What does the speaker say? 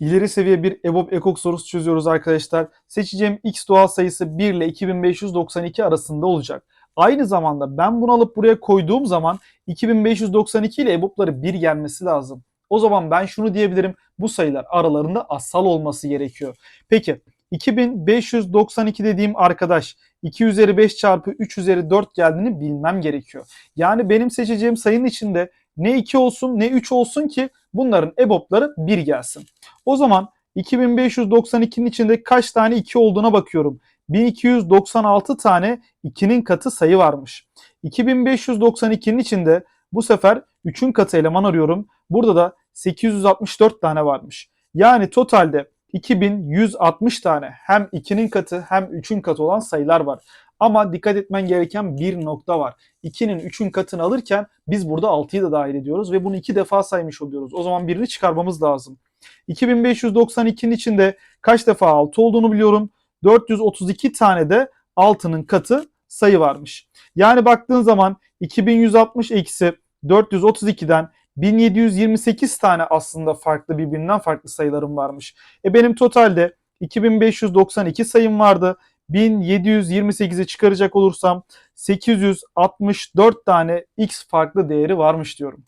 İleri seviye bir EBOB ekok sorusu çözüyoruz arkadaşlar. Seçeceğim x doğal sayısı 1 ile 2592 arasında olacak. Aynı zamanda ben bunu alıp buraya koyduğum zaman 2592 ile EBOB'ları 1 gelmesi lazım. O zaman ben şunu diyebilirim. Bu sayılar aralarında asal olması gerekiyor. Peki 2592 dediğim arkadaş 2 üzeri 5 çarpı 3 üzeri 4 geldiğini bilmem gerekiyor. Yani benim seçeceğim sayının içinde ne 2 olsun ne 3 olsun ki bunların EBOB'ları 1 gelsin. O zaman 2592'nin içinde kaç tane 2 olduğuna bakıyorum. 1296 tane 2'nin katı sayı varmış. 2592'nin içinde bu sefer 3'ün katı eleman arıyorum. Burada da 864 tane varmış. Yani totalde 2160 tane hem 2'nin katı hem 3'ün katı olan sayılar var. Ama dikkat etmen gereken bir nokta var. 2'nin 3'ün katını alırken biz burada 6'yı da dahil ediyoruz ve bunu 2 defa saymış oluyoruz. O zaman birini çıkarmamız lazım. 2592'nin içinde kaç defa 6 olduğunu biliyorum. 432 tane de 6'nın katı sayı varmış. Yani baktığın zaman 2160 eksi 432'den 1728 tane aslında farklı birbirinden farklı sayılarım varmış. E benim totalde 2592 sayım vardı. 1728'e çıkaracak olursam 864 tane x farklı değeri varmış diyorum.